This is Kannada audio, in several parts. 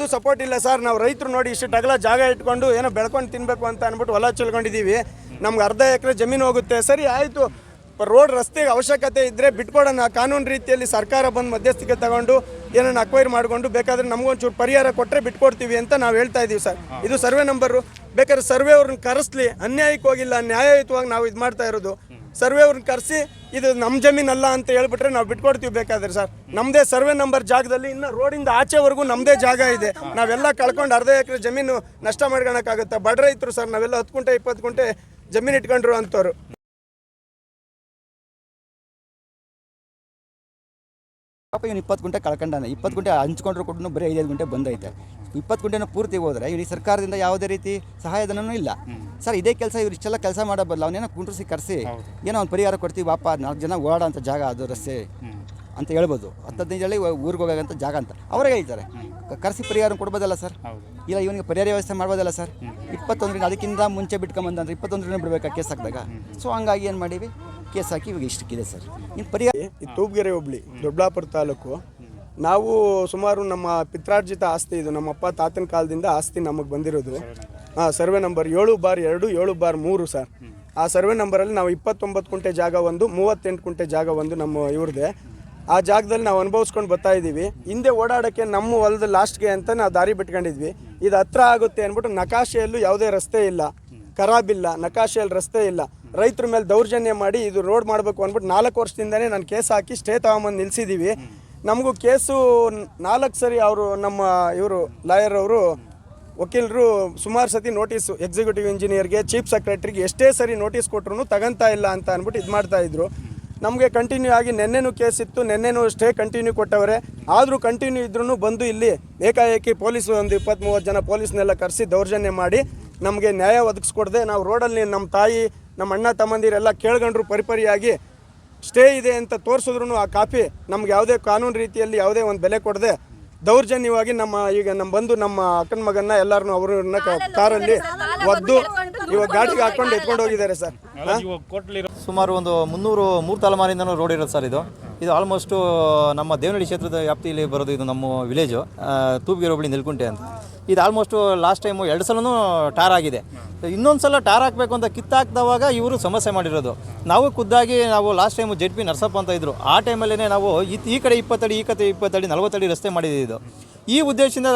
ಯಾವುದು ಸಪೋರ್ಟ್ ಇಲ್ಲ ಸರ್ ನಾವು ರೈತರು ನೋಡಿ ಇಷ್ಟು ಟಗಲ ಜಾಗ ಇಟ್ಕೊಂಡು ಏನೋ ಬೆಳ್ಕೊಂಡು ತಿನ್ಬೇಕು ಅಂತ ಅಂದ್ಬಿಟ್ಟು ಹೊಲ ಚಲ್ಕೊಂಡಿದ್ದೀವಿ ನಮ್ಗೆ ಅರ್ಧ ಎಕರೆ ಜಮೀನು ಹೋಗುತ್ತೆ. ಸರಿ, ಆಯಿತು. ರೋಡ್ ರಸ್ತೆಗೆ ಅವಶ್ಯಕತೆ ಇದ್ದರೆ ಬಿಟ್ಕೊಡೋಣ. ಕಾನೂನು ರೀತಿಯಲ್ಲಿ ಸರ್ಕಾರ ಬಂದು ಮಧ್ಯಸ್ಥಿಕೆ ತಗೊಂಡು ಏನನ್ನ ಅಕ್ವೈರ್ ಮಾಡಿಕೊಂಡು ಬೇಕಾದರೆ ನಮಗೊಂಚೂರು ಪರಿಹಾರ ಕೊಟ್ಟರೆ ಬಿಟ್ಕೊಡ್ತೀವಿ ಅಂತ ನಾವು ಹೇಳ್ತಾ ಇದ್ದೀವಿ ಸರ್ ಇದು ಸರ್ವೆ ನಂಬರು ಬೇಕಾದ್ರೆ ಸರ್ವೆ ಅವ್ರನ್ನ ಕರೆಸ್ಲಿ. ಅನ್ಯಾಯಕ್ಕೆ ಹೋಗಿಲ್ಲ. ನ್ಯಾಯಯುತವಾಗಿ ನಾವು ಇದು ಮಾಡ್ತಾ ಇರೋದು. ಸರ್ವೆ ಅವ್ರನ್ನ ಕರೆಸಿ, ಇದು ನಮ್ಮ ಜಮೀನಲ್ಲ ಅಂತ ಹೇಳ್ಬಿಟ್ರೆ ನಾವು ಬಿಟ್ಕೊಡ್ತೀವಿ ಬೇಕಾದ್ರೆ ಸರ್. ನಮ್ಮದೇ ಸರ್ವೆ ನಂಬರ್ ಜಾಗದಲ್ಲಿ ಇನ್ನು ರೋಡಿಂದ ಆಚೆವರೆಗೂ ನಮ್ಮದೇ ಜಾಗ ಇದೆ. ನಾವೆಲ್ಲ ಕಳ್ಕೊಂಡು ಅರ್ಧ ಎಕರೆ ಜಮೀನು ನಷ್ಟ ಮಾಡ್ಕೊಳಕ್ಕಾಗುತ್ತೆ? ಬಡ ರೈತರು ಸರ್, ನಾವೆಲ್ಲ ಹತ್ತು ಗುಂಟೆ, ಇಪ್ಪತ್ತು ಗುಂಟೆ ಜಮೀನು ಇಟ್ಕೊಂಡ್ರು ಅಂತವ್ರು. ಪಾಪ ಇವನು ಇಪ್ಪತ್ತು ಗುಂಟೆ ಕಳ್ಕೊಂಡಾನೆ. ಇಪ್ಪತ್ತು ಗುಂಟೆ ಹಂಚ್ಕೊಂಡ್ರು ಕೂಡ ಬರೀ ಐದೈದು ಗುಂಟೆ ಬಂದೈತೆ. ಇಪ್ಪತ್ತು ಗುಂಟೆನ ಪೂರ್ತಿ ಹೋದ್ರೆ ಇವ್ರಿಗೆ ಸರ್ಕಾರದಿಂದ ಯಾವುದೇ ರೀತಿ ಸಹಾಯಧನನೂ ಇಲ್ಲ. ಸರ್ ಇದೇ ಕೆಲಸ ಇವ್ರು ಇಷ್ಟೆಲ್ಲ ಕೆಲಸ ಮಾಡೋ ಬದಲು ಅವನೇನೋ ಕುಂಡ್ರಿಸಿ ಕರೆಸಿ ಏನೋ ಒಂದು ಪರಿಹಾರ ಕೊಡ್ತೀವಿ ಪಾಪ ನಾಲ್ಕು ಜನ ಓಡಾಡೋ ಅಂತ ಜಾಗ ಅದು ರಸ್ತೆ ಅಂತ ಹೇಳ್ಬೋದು. ಹತ್ತು ಹದಿನೈದು ಹೇಳಿ ಊರಿಗೆ ಹೋಗೋಂಥ ಜಾಗ ಅಂತ. ಅವರೇ ಹೇಳ್ತಾರೆ. ಕರೆಸಿ ಪರಿಹಾರ ಕೊಡ್ಬೋದಲ್ಲ ಸರ್? ಇಲ್ಲ ಇವನಿಗೆ ಪರಿಹಾರ ವ್ಯವಸ್ಥೆ ಮಾಡ್ಬೋದಲ್ಲ ಸರ್? ಇಪ್ಪತ್ತೊಂದರಿಂದ ಅದಕ್ಕಿಂತ ಮುಂಚೆ ಬಿಟ್ಕೊಂಬಂದ್ರೆ ಇಪ್ಪತ್ತೊಂದರಿಂದ ಬಿಡಬೇಕಾ ಕೇಸ್ ಹಾಕಿದಾಗ? ಸೊ ಹಂಗಾಗಿ ಏನು ಮಾಡೀವಿ? ಕೇಸ್ ಹಾಕಿ ಇವಾಗ ಇಷ್ಟಕ್ಕಿದೆ ಸರ್. ಇನ್ನು ಪರಿಹಾರ ತೂಬ್ಗೆರೆ ಹೋಬಳಿ, ದೊಡ್ಡಬಳ್ಳಾಪುರ ತಾಲೂಕು. ನಾವು ಸುಮಾರು ನಮ್ಮ ಪಿತ್ರಾರ್ಜಿತ ಆಸ್ತಿ ಇದು ನಮ್ಮಪ್ಪ ತಾತನ ಕಾಲದಿಂದ ಆಸ್ತಿ ನಮಗೆ ಬಂದಿರೋದು. ಹಾಂ, ಸರ್ವೆ ನಂಬರ್ ಏಳು ಬಾರ್ ಎರಡು, ಏಳು ಬಾರ್ ಮೂರು ಸರ್. ಆ ಸರ್ವೆ ನಂಬರಲ್ಲಿ ನಾವು ಇಪ್ಪತ್ತೊಂಬತ್ತು ಕುಂಟೆ ಜಾಗ ಒಂದು, ಮೂವತ್ತೆಂಟು ಕುಂಟೆ ಜಾಗ ಒಂದು ನಮ್ಮ ಇವ್ರದ್ದೆ ಆ ಜಾಗದಲ್ಲಿ ನಾವು ಅನುಭವಿಸ್ಕೊಂಡು ಬರ್ತಾ ಇದ್ದೀವಿ. ಹಿಂದೆ ಓಡಾಡೋಕ್ಕೆ ನಮ್ಮ ಹೊಲದ ಲಾಸ್ಟ್ಗೆ ಅಂತ ನಾವು ದಾರಿ ಬಿಟ್ಕೊಂಡಿದ್ವಿ. ಇದು ಹತ್ರ ಆಗುತ್ತೆ ಅಂದ್ಬಿಟ್ಟು ನಕಾಶೆಯಲ್ಲೂ ಯಾವುದೇ ರಸ್ತೆ ಇಲ್ಲ. ಖರಾಬಿಲ್ಲ, ನಕಾಶೆಯಲ್ಲಿ ರಸ್ತೆ ಇಲ್ಲ. ರೈತರ ಮೇಲೆ ದೌರ್ಜನ್ಯ ಮಾಡಿ ಇದು ರೋಡ್ ಮಾಡಬೇಕು ಅಂದ್ಬಿಟ್ಟು ನಾಲ್ಕು ವರ್ಷದಿಂದನೇ ನಾನು ಕೇಸ್ ಹಾಕಿ ಸ್ಟೇ ತಗೊಂಬಂದು ನಿಲ್ಲಿಸಿದ್ದೀವಿ ನಮಗೂ ಕೇಸು ನಾಲ್ಕು ಸರಿ ಅವರು ನಮ್ಮ ಇವರು ಲಾಯರ್ ಅವರು ವಕೀಲರು ಸುಮಾರು ಸತಿ ನೋಟಿಸು ಎಕ್ಸಿಕ್ಯೂಟಿವ್ ಇಂಜಿನಿಯರ್ಗೆ, ಚೀಫ್ ಸೆಕ್ರೆಟ್ರಿಗೆ ಎಷ್ಟೇ ಸರಿ ನೋಟಿಸ್ ಕೊಟ್ರು ತಗೊಂತಾ ಇಲ್ಲ ಅಂತ ಅಂದ್ಬಿಟ್ಟು ಇದು ಮಾಡ್ತಾ ಇದ್ರು. ನಮಗೆ ಕಂಟಿನ್ಯೂ ಆಗಿ ನೆನ್ನೆನೂ ಕೇಸ್ ಇತ್ತು, ನೆನ್ನೆನೂ ಸ್ಟೇ ಕಂಟಿನ್ಯೂ ಕೊಟ್ಟವರೆ. ಆದರೂ ಕಂಟಿನ್ಯೂ ಇದ್ರೂ ಬಂದು ಇಲ್ಲಿ ಏಕಾಏಕಿ ಪೊಲೀಸು ಒಂದು ಇಪ್ಪತ್ತ್ ಮೂವತ್ತು ಜನ ಪೊಲೀಸ್ನೆಲ್ಲ ಕರೆಸಿ ದೌರ್ಜನ್ಯ ಮಾಡಿ ನಮಗೆ ನ್ಯಾಯ ಒದಗಿಸ್ಕೊಡ್ದೆ. ನಾವು ರೋಡಲ್ಲಿ ನಮ್ಮ ತಾಯಿ ನಮ್ಮ ಅಣ್ಣ ತಮ್ಮಂದಿರೆಲ್ಲ ಕೇಳ್ಕೊಂಡ್ರು ಪರಿಪರಿಯಾಗಿ ಸ್ಟೇ ಇದೆ ಅಂತ ತೋರಿಸಿದ್ರು ಆ ಕಾಫಿ ನಮ್ಗೆ ಯಾವುದೇ ಕಾನೂನು ರೀತಿಯಲ್ಲಿ ಯಾವುದೇ ಒಂದು ಬೆಲೆ ಕೊಡದೆ ದೌರ್ಜನ್ಯವಾಗಿ ನಮ್ಮ ಈಗ ನಮ್ಮ ಬಂದು ನಮ್ಮ ಅಕ್ಕನ ಮಗನ್ನ ಎಲ್ಲರೂ ಅವ್ರನ್ನ ಕಾರಲ್ಲಿ ಒದ್ದು ಇವಾಗ ಗಾಡಿಗೆ ಹಾಕೊಂಡು ಎತ್ಕೊಂಡು ಹೋಗಿದ್ದಾರೆ ಸರ್. ಸುಮಾರು ಒಂದು ಮುನ್ನೂರು ಮೂರು ತಲೆಮಾರಿಂದ ರೋಡ್ ಇರೋದು ಸರ್ ಇದು. ಇದು ಆಲ್ಮೋಸ್ಟು ನಮ್ಮ ದೇವನಹಳ್ಳಿ ಕ್ಷೇತ್ರದ ವ್ಯಾಪ್ತಿಯಲ್ಲಿ ಬರೋದು ಇದು ನಮ್ಮ ವಿಲೇಜು. ತೂಪಿಗೆ ಹೋಬಳಿ ನಿಲ್ಕುಂಟೆ ಅಂತ. ಇದು ಆಲ್ಮೋಸ್ಟು ಲಾಸ್ಟ್ ಟೈಮು ಎರಡು ಸಲನೂ ಟಾರ್ ಆಗಿದೆ. ಇನ್ನೊಂದು ಸಲ ಟಾರ್ ಹಾಕಬೇಕು ಅಂತ ಕಿತ್ತಾಕ್ದವಾಗ ಇವರು ಸಮಸ್ಯೆ ಮಾಡಿರೋದು. ನಾವು ಖುದ್ದಾಗಿ ನಾವು last time Z P Narsappa ಅಂತ ಇದ್ದರು ಆ ಟೈಮಲ್ಲೇ ನಾವು ಈ- ಕಡೆ ಇಪ್ಪತ್ತಡಿ ಈ ಕಡೆ ಇಪ್ಪತ್ತಡಿ ನಲವತ್ತಡಿ ರಸ್ತೆ ಮಾಡಿದ್ದು ಇದು. ಈ ಉದ್ದೇಶದಿಂದ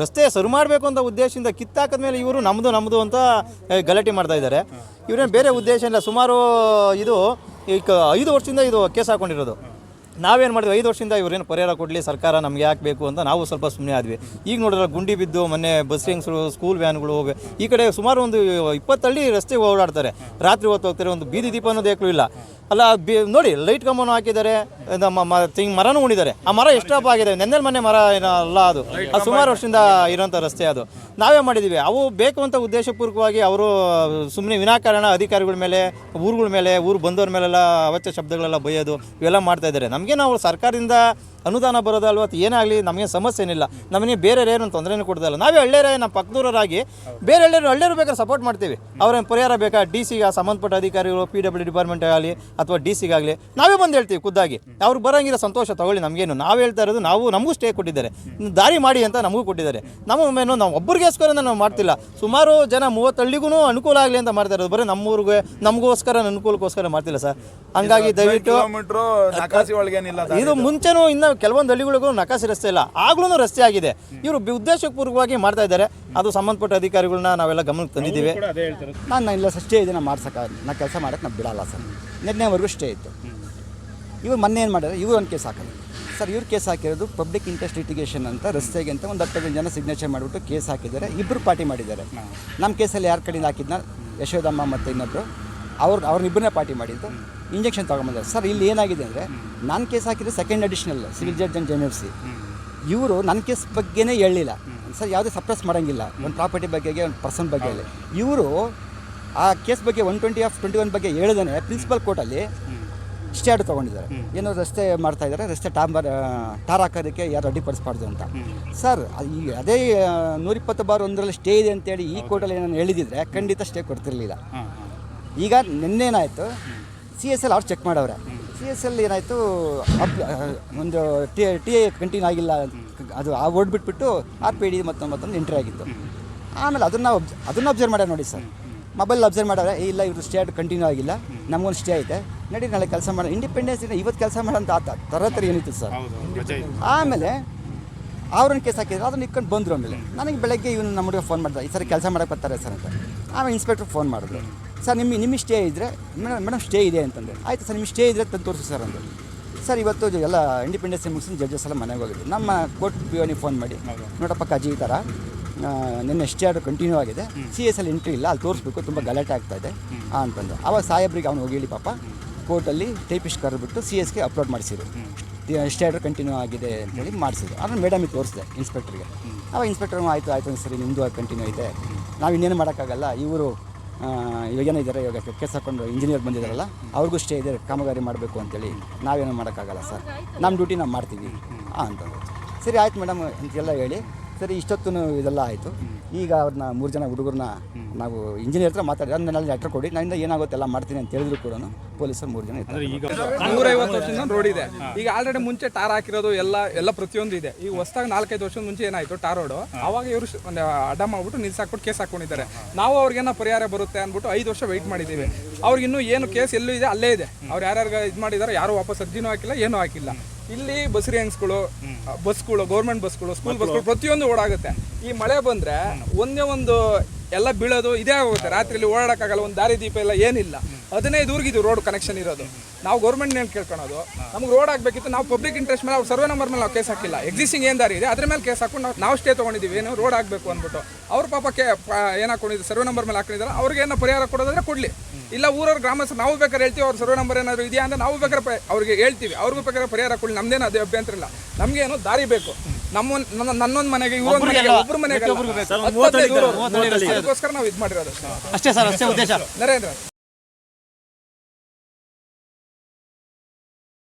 ರಸ್ತೆ ಸರಿ ಮಾಡಬೇಕು ಅಂತ ಉದ್ದೇಶದಿಂದ ಕಿತ್ತಾಕದ ಮೇಲೆ ಇವರು ನಮ್ಮದು ನಮ್ಮದು ಅಂತ ಗಲಾಟೆ ಮಾಡ್ತಾ ಇದ್ದಾರೆ. ಇವರೇನು ಬೇರೆ ಉದ್ದೇಶ ಇಲ್ಲ. ಸುಮಾರು ಇದು ಈಗ ಐದು ವರ್ಷದಿಂದ ಇದು ಕೇಸ್ ಹಾಕೊಂಡಿರೋದು. ನಾವೇನು ಮಾಡಿದ್ವಿ? ಐದು ವರ್ಷದಿಂದ ಇವ್ರೇನು ಪರಿಹಾರ ಕೊಡಲಿ, ಸರ್ಕಾರ ನಮ್ಗೆ ಯಾಕೆ ಬೇಕು ಅಂತ ನಾವು ಸ್ವಲ್ಪ ಸುಮ್ಮನೆ ಆದ್ವಿ. ಈಗ ನೋಡಿದ್ರೆ ಗುಂಡಿ ಬಿದ್ದು ಮೊನ್ನೆ ಬಸ್ ಸ್ಕೂಲ್ ವ್ಯಾನ್ಗಳು ಹೋಗಿ, ಈ ಕಡೆ ಸುಮಾರು ಒಂದು ಇಪ್ಪತ್ತಳ್ಳಿ ರಸ್ತೆ ಓಡಾಡ್ತಾರೆ. ರಾತ್ರಿ ಹೊತ್ತು ಹೋಗ್ತಾರೆ, ಒಂದು ಬೀದಿ ದೀಪ ಅನ್ನೋದು ಇಲ್ಲ. ಅಲ್ಲ ಬಿ ನೋಡಿ ಲೈಟ್ ಕಂಬನೂ ಹಾಕಿದ್ದಾರೆ. ನಮ್ಮ ತಿಂಗ್ ಮರನೂ ಉಣಿದ್ದಾರೆ ಆ ಮರ ಎಷ್ಟಪ್ಪ ಆಗಿದೆ? ನೆನ್ನೆಲ್ ಮನೆ ಮರ ಏನಲ್ಲ ಅಲ್ಲ ಅದು ಅದು ಸುಮಾರು ವರ್ಷದಿಂದ ಇರೋಂಥ ರಸ್ತೆ ಅದು. ನಾವೇ ಮಾಡಿದ್ದೀವಿ ಅವು ಬೇಕು ಅಂತ ಉದ್ದೇಶಪೂರ್ವಕವಾಗಿ ಅವರು ಸುಮ್ಮನೆ ವಿನಾಕಾರಣ ಅಧಿಕಾರಿಗಳ ಮೇಲೆ ಊರುಗಳ ಮೇಲೆ ಊರು ಬಂದವ್ರ ಮೇಲೆಲ್ಲ ಅವಚ್ಚ ಶಬ್ದಗಳೆಲ್ಲ ಬೈಯೋದು ಇವೆಲ್ಲ ಮಾಡ್ತಾ ಇದ್ದಾರೆ. ನಮಗೆ ನಾವು ಸರ್ಕಾರದಿಂದ ಅನುದಾನ ಬರೋದಲ್ವ ಅಥವಾ ಏನಾಗಲಿ ನಮಗೆ ಸಮಸ್ಯೆ ಏನಿಲ್ಲ. ನಮಗೆ ಬೇರೆ ಏನು ತೊಂದರೆನೂ ಕೊಡೋದಲ್ಲ ನಾವೇ ಹಳ್ಳಿಯರೇ ನಮ್ಮ ಪಕ್ಕದೂರರಾಗಿ ಬೇರೆ ಹಳ್ಳಿಯರು ಹಳ್ಳಿಯರು ಬೇಕಾದ್ರೆ ಸಪೋರ್ಟ್ ಮಾಡ್ತೀವಿ. ಅವ್ರೇನು ಪರಿಹಾರ ಬೇಕಾ? ಡಿ ಸಿಗೆ ಸಂಬಂಧಪಟ್ಟ ಅಧಿಕಾರಿಗಳು ಪಿ ಡಬ್ಲ್ಯೂ ಡಿಪಾರ್ಟ್ಮೆಂಟ್ ಆಗಲಿ ಅಥವಾ ಡಿ ಸಿಗಾಗಲಿ ನಾವೇ ಬಂದು ಹೇಳ್ತೀವಿ ಖುದ್ದಾಗಿ. ಅವ್ರು ಬರೋಂಗಿಲ್ಲ ಸಂತೋಷ ತಗೊಳ್ಳಿ ನಮಗೇನು. ನಾವು ಹೇಳ್ತಾ ಇರೋದು ನಾವು ನಮಗೂ ಸ್ಟೇ ಕೊಟ್ಟಿದ್ದಾರೆ. ದಾರಿ ಮಾಡಿ ಅಂತ ನಮಗೂ ಕೊಟ್ಟಿದ್ದಾರೆ. ನಮ್ಮವೇನು ನಾವು ಒಬ್ಬರಿಗೋಸ್ಕರ ನಾವು ಮಾಡ್ತಿಲ್ಲ. ಸುಮಾರು ಜನ ಮೂವತ್ತು ಹಳ್ಳಿಗೂ ಅನುಕೂಲ ಆಗಲಿ ಅಂತ ಮಾಡ್ತಾ ಇರೋದು. ಬರೀ ನಮ್ಮೂರಿಗೆ ನಮಗೋಸ್ಕರ ಅನುಕೂಲಕ್ಕೋಸ್ಕರ ಮಾಡ್ತಿಲ್ಲ ಸರ್. ಹಂಗಾಗಿ ದಯವಿಟ್ಟು ಇದು ಮುಂಚೆನೂ ಇನ್ನು ಕೆಲವೊಂದು ಹಳ್ಳಿಗಳಿಗೂ ನಕಾಸಿ ರಸ್ತೆ ಇಲ್ಲ. ಆಗ್ಲೂ ರಸ್ತೆ ಆಗಿದೆ. ಇವರು ಉದ್ದೇಶಪೂರ್ವಕವಾಗಿ ಮಾಡ್ತಾ ಇದ್ದಾರೆ. ಅದು ಸಂಬಂಧಪಟ್ಟ ಅಧಿಕಾರಿಗಳನ್ನ ನಾವೆಲ್ಲ ಗಮನಕ್ಕೆ ತಂದಿದ್ದೀವಿ. ನಾನು ಇಲ್ಲ ಸರ್ ಸ್ಟೇ ಮಾಡ್ಸಕ್ಕ ನಾನು ನಾ ಕೆಲಸ ಮಾಡಕ್ಕೆ ನಾನು ಬಿಡಲ್ಲ ಸರ್. ನಿನ್ನೆವರೆಗೂ ಸ್ಟೇ ಇತ್ತು. ಇವ್ರು ಮೊನ್ನೆ ಏನು ಮಾಡಿದ್ರೆ? ಇವ್ರು ಒಂದು ಕೇಸ್ ಹಾಕೋದು ಸರ್ ಇವ್ರು ಕೇಸ್ ಹಾಕಿರೋದು ಪಬ್ಲಿಕ್ ಇಂಟ್ರೆಸ್ಟ್ ಲಿಟಿಗೇಷನ್ ಅಂತ ರಸ್ತೆಗೆ ಅಂತ ಒಂದು ಹತ್ತೈದು ಜನ ಸಿಗ್ನೇಚರ್ ಮಾಡಿಬಿಟ್ಟು ಕೇಸ್ ಹಾಕಿದ್ದಾರೆ. ಇಬ್ಬರು ಪಾರ್ಟಿ ಮಾಡಿದ್ದಾರೆ. ನಮ್ಮ ಕೇಸಲ್ಲಿ ಯಾರ ಕಡೆಯಿಂದ ಹಾಕಿದ್ನ? ಯಶೋದಮ್ಮ ಮತ್ತು ಇನ್ನೊಬ್ಬರು ಅವ್ರು ಅವ್ರನ್ನಿಬ್ಬರನ್ನೇ ಪಾರ್ಟಿ ಮಾಡಿದ್ದು. ಇಂಜೆಕ್ಷನ್ ತೊಗೊಂಬಂದ್ದಾರೆ ಸರ್ ಇಲ್ಲಿ ಏನಾಗಿದೆ ಅಂದರೆ ನನ್ನ ಕೇಸ್ ಹಾಕಿದ್ರೆ second additional civil judge and ಜೆನರ್ಸಿ ಇವರು ನನ್ನ ಕೇಸ್ ಬಗ್ಗೆನೇ ಹೇಳಿಲ್ಲ ಸರ್ ಯಾವುದೇ ಸಪ್ರೆಸ್ ಮಾಡೋಂಗಿಲ್ಲ. ಒಂದು ಪ್ರಾಪರ್ಟಿ ಬಗ್ಗೆಗೆ ಒಂದು ಪರ್ಸನ್ ಬಗ್ಗೆ ಇವರು ಆ ಕೇಸ್ ಬಗ್ಗೆ one twenty of twenty one ಬಗ್ಗೆ ಹೇಳಿದಾನೆ ಪ್ರಿನ್ಸಿಪಲ್ ಕೋರ್ಟಲ್ಲಿ ಸ್ಟೇ ಆರ್ಡರ್ ತೊಗೊಂಡಿದ್ದಾರೆ. ಏನೋ ರಸ್ತೆ ಮಾಡ್ತಾ ಇದ್ದಾರೆ ರಸ್ತೆ ಟಾಂಬರ್ ಟಾರ್ ಹಾಕೋದಕ್ಕೆ ಯಾರು ಅಡ್ಡಿಪಡಿಸ್ಬಾರ್ದು ಅಂತ. ಸರ್ ಅದು ಈ ಅದೇ ನೂರಿಪ್ಪತ್ತು ಬಾರ್ ಒಂದರಲ್ಲಿ ಸ್ಟೇ ಇದೆ ಅಂತೇಳಿ ಈ ಕೋರ್ಟಲ್ಲಿ ಏನಾದ್ರು ಹೇಳಿದಿದ್ರೆ ಖಂಡಿತ ಸ್ಟೇ ಕೊಡ್ತಿರ್ಲಿಲ್ಲ. ಈಗ ನಿನ್ನೇನಾಯಿತು? ಸಿ ಎಸ್ ಎಲ್ ಅವ್ರು ಚೆಕ್ ಮಾಡವ್ರೆ. ಸಿ ಎಸ್ ಎಲ್ ಏನಾಯಿತು ಒಂದು ಟಿ ಟಿ ಎ ಕಂಟಿನ್ಯೂ ಆಗಿಲ್ಲ ಅದು ಆ ಓಡ್ ಬಿಟ್ಬಿಟ್ಟು ಆರ್ ಪಿ ಡಿ ಮತ್ತೊಂದು ಮತ್ತೊಂದು ಎಂಟ್ರಿ ಆಗಿತ್ತು. ಆಮೇಲೆ ಅದನ್ನು ಅಬ್ಸ್ ಅದನ್ನು ಅಬ್ಸರ್ವ್ ಮಾಡ್ಯಾರ ನೋಡಿ ಸರ್. ಮೊಬೈಲ್ ಅಬ್ಸರ್ವ್ ಮಾಡಿದ್ರೆ ಇಲ್ಲ ಇವರು ಸ್ಟೇ ಕಂಟಿನ್ಯೂ ಆಗಿಲ್ಲ ನಮಗೊಂದು ಸ್ಟೇ ಐತೆ. ನಡಿ ನಾಳೆ ಕೆಲಸ ಮಾಡೋ. ಇಂಡಿಪೆಂಡೆನ್ಸ್ ದಿನ ಇವತ್ತು ಕೆಲಸ ಮಾಡೋಂಥ ಆತ ಥರ ಥರ ಏನಿತ್ತು ಸರ್. ಆಮೇಲೆ ಅವ್ರನ್ನ ಕೇಸ್ ಹಾಕಿದ್ರು ಅದನ್ನ ಇಟ್ಕೊಂಡು ಬಂದರು ಆಮೇಲೆ. ನನಗೆ ಬೆಳಗ್ಗೆ ಇವನು ನಮ್ಮ ಹುಡುಗ ಫೋನ್ ಮಾಡಿದ ಈ ಸರಿ ಕೆಲಸ ಮಾಡೋಕ್ಕೆ ಬರ್ತಾರೆ ಸರ್ ಅಂತ. ಆಮೇಲೆ ಇನ್ಸ್ಪೆಕ್ಟ್ರ್ ಫೋನ್ ಮಾಡಿದ್ರು. ಸರ್ ನಿಮ್ಮ ನಿಮಗೆ ಸ್ಟೇ ಇದ್ದರೆ ಮೇಡಮ್ ಮೇಡಮ್ ಸ್ಟೇ ಇದೆ ಅಂತಂದರೆ. ಆಯಿತು ಸರ್ ನಿಮಗೆ ಸ್ಟೇ ಇದ್ದರೆ ತಂದು ತೋರಿಸಿ ಸರ್ ಅಂದರು. ಸರ್ ಇವತ್ತು ಎಲ್ಲ ಇಂಡಿಪೆಂಡೆನ್ಸ್ ಮುಗಿಸಿ ಜಡ್ಜಸ್ ಎಲ್ಲ ಮನೆಗೆ ಹೋಗಿದ್ರು. ನಮ್ಮ ಕೋರ್ಟ್ ಪಿ ಓನಿಗೆ ಫೋನ್ ಮಾಡಿ ನೋಡಪ್ಪ ಕಜಿ ಈ ಥರ ನಿನ್ನೆ ಸ್ಟೇ ಆರ್ಡರ್ ಕಂಟಿನ್ಯೂ ಆಗಿದೆ. ಸಿ ಎಸ್ ಅಲ್ಲಿ ಎಂಟ್ರಿ ಇಲ್ಲ ಅಲ್ಲಿ ತೋರಿಸ್ಬೇಕು ತುಂಬ ಗಲಾಟೆ ಆಗ್ತಾ ಇದೆ ಅಂತಂದು ಅವಾಗ ಸಾಹೇಬ್ರಿಗೆ ಅವ್ನು ಹೋಗಿ ಹೇಳಿ ಪಾಪ ಕೋರ್ಟಲ್ಲಿ ಟೈಪಿಸ್ಟ್ ಕರೆದ್ಬಿಟ್ಟು ಸಿ ಎಸ್ಗೆ ಅಪ್ಲೋಡ್ ಮಾಡಿಸಿದ್ರು ಸ್ಟೇ ಆರ್ಡರ್ ಕಂಟಿನ್ಯೂ ಆಗಿದೆ ಅಂತೇಳಿ ಮಾಡಿಸಿದ್ರು. ಅದನ್ನು ಮೇಡಮಿಗೆ ತೋರಿಸಿದೆ ಇನ್ಸ್ಪೆಕ್ಟ್ರಿಗೆ ಅವಾಗ ಇನ್ಸ್ಪೆಕ್ಟರ್ ಆಯಿತು ಆಯಿತು ಸರಿ ನಿಮ್ಮದು ಕಂಟಿನ್ಯೂ ಇದೆ. ನಾವು ಇನ್ನೇನು ಮಾಡೋಕ್ಕಾಗಲ್ಲ ಇವರು ಇವಾಗ ಇದ್ದಾರೆ ಇವಾಗ ಕೆಸ್ ಹಾಕೊಂಡು ಇಂಜಿನಿಯರ್ ಬಂದಿದ್ದಾರಲ್ಲ, ಅವ್ರಿಗೂ ಸ್ಟೇ ಇದೆ, ಕಾಮಗಾರಿ ಮಾಡಬೇಕು ಅಂತೇಳಿ ನಾವೇನು ಮಾಡೋಕ್ಕಾಗಲ್ಲ ಸರ್. ನಮ್ಮ ಡ್ಯೂಟಿ ನಾವು ಮಾಡ್ತೀವಿ. ಹಾಂ ಅಂತಂದು ಸರಿ, ಆಯ್ತು ಮೇಡಮ್ ಅಂತೆಲ್ಲ ಹೇಳಿ. ಸರಿ ಇಷ್ಟೊತ್ತು ಇದೆಲ್ಲ ಆಯಿತು. ಈಗ ಅವ್ರನ್ನ ಮೂರು ಜನ ಹುಡುಗರನ್ನ ನಾವು ಇಂಜಿನಿಯರ್ ಹತ್ರ ಮಾತಾಡಿ ನನ್ನ ಲೆಟರ್ ಕೊಡಿ ನನ್ನಿಂದ ಏನಾಗುತ್ತೆ ಎಲ್ಲ ಮಾಡ್ತೀನಿ ಅಂತ ಹೇಳಿದ್ರು ಕೂಡ ಪೊಲೀಸರು ಮೂರು ಜನ ಇದ್ದಾರೆ ನೂರೈವತ್ತು ವರ್ಷದಿಂದ ರೋಡ್ ಇದೆ. ಈಗ ಆಲ್ರೆಡಿ ಮುಂಚೆ ಟಾರ್ ಹಾಕಿರೋದು ಎಲ್ಲ ಎಲ್ಲ ಪ್ರತಿಯೊಂದು ಇದೆ. ಈಗ ಹೊಸದಾಗ ನಾಲ್ಕೈದು ವರ್ಷದ ಮುಂಚೆ ಏನಾಯ್ತು ಟಾರ್ ರೋಡ್ ಅವಾಗ ಇವರು ಒಂದು ಅಡ್ಡ ಮಾಡ್ಬಿಟ್ಟು ನಿಲ್ಸಾಕ್ಬಿಟ್ಟು ಕೇಸ್ ಹಾಕೊಂಡಿದ್ದಾರೆ. ನಾವು ಅವ್ರಿಗೇನೋ ಪರಿಹಾರ ಬರುತ್ತೆ ಅಂದ್ಬಿಟ್ಟು ಐದು ವರ್ಷ ವೆಯ್ಟ್ ಮಾಡಿದ್ದೀವಿ ಅವ್ರಿಗೆ ಇನ್ನೂ ಏನು ಕೇಸ್ ಎಲ್ಲೂ ಇದೆ ಅಲ್ಲೇ ಇದೆ. ಅವ್ರು ಯಾರ್ಯಾರು ಇದು ಮಾಡಿದಾರೋ ಯಾರು ವಾಪಸ್ ಅರ್ಜಿನೂ ಹಾಕಿಲ್ಲ ಏನೂ ಹಾಕಿಲ್ಲ. ಇಲ್ಲಿ ಬಸ್ರಿ ಹೆಂಗ್ಸ್ಗಳು ಬಸ್ಗಳು ಗೌರ್ಮೆಂಟ್ ಬಸ್ಗಳು ಸ್ಕೂಲ್ ಬಸ್ಗಳು ಪ್ರತಿಯೊಂದು ಓಡಾಗುತ್ತೆ. ಈ ಮಳೆ ಬಂದ್ರೆ ಒಂದೇ ಒಂದು ಎಲ್ಲ ಬೀಳೋದು ಇದೇ ಆಗುತ್ತೆ. ರಾತ್ರಿಯಲ್ಲಿ ಓಡಾಡಕ್ಕಾಗಲ್ಲ ಒಂದು ದಾರಿ ದೀಪ ಎಲ್ಲ ಏನಿಲ್ಲ. ಹದಿನೈದು ಊರಿಗಿದು ರೋಡ್ ಕನೆಕ್ಷನ್ ಇರೋದು. ನಾವು ಗೌರ್ಮೆಂಟ್ ಏನು ಕೇಳ್ಕೊಳೋದು? ನಮ್ಗೆ ರೋಡ್ ಆಗಬೇಕಿತ್ತು ನಾವು ಪಬ್ಲಿಕ್ ಇಂಟ್ರೆಸ್ಟ್ ಮೇಲೆ ಅವ್ರು ಸರ್ವೆ ನಂಬರ್ ಮೇಲೆ ನಾವು ಕೇಸ್ ಹಾಕಿಲ್ಲ. ಎಕ್ಸಿಸ್ಟಿಂಗ್ ಏನು ದಾರಿ ಇದೆ ಅದ್ರ ಮೇಲೆ ಕೇಸ್ ಹಾಕೊಂಡು ನಾವು ನಾವು ಸ್ಟೇ ತೊಗೊಂಡಿದ್ದೀವಿ. ಏನು ರೋಡ್ ಆಗಬೇಕು ಅಂದ್ಬಿಟ್ಟು. ಅವ್ರ ಪಾಪಕ್ಕೆ ಏನು ಹಾಕೊಂಡಿದ್ದು? ಸರ್ವೆ ನಂಬರ್ ಮೇಲೆ ಹಾಕೊಂಡಿದ್ದಾರೆ? ಅವ್ರಿಗೆ ಏನೋ ಪರಿಹಾರ ಕೊಡೋದಾದ್ರೆ ಕೊಡಲಿ. ಇಲ್ಲ ಊರವ್ರ ಗ್ರಾಮಸ್ಥರು ನಾವು ಬೇಕಾದ್ರೆ ಹೇಳ್ತೀವಿ ಅವ್ರ ಸರ್ವೆ ನಂಬರ್ ಏನಾದರೂ ಇದೆಯಾ ಅಂದರೆ ನಾವು ಬೇಕಾದ್ರೆ ಅವ್ರಿಗೆ ಹೇಳ್ತೀವಿ. ಅವ್ರಿಗೂ ಬೇಕಾದ್ರೆ ಪರಿಹಾರ ಕೊಡಲಿ ನಮ್ದೇನು ಅದೇ ಅಭ್ಯಂತರ ಇಲ್ಲ. ನಮಗೆ ಏನೋ ದಾರಿ ಬೇಕು. ನಮ್ಮ ನನ್ನ ನನ್ನೊಂದು ಮನೆಗೆ ಇವ್ರೊಂದು ಮನೆಗೆ ಒಬ್ಬರ ಮನೆಗೆ. ಅದಕ್ಕೋಸ್ಕರ ನಾವು ಇದು ಮಾಡಿರೋದು ಅಷ್ಟೇ ಸರ್ ಅಷ್ಟೇ ಉದ್ದೇಶ. ನರೇಂದ್ರ.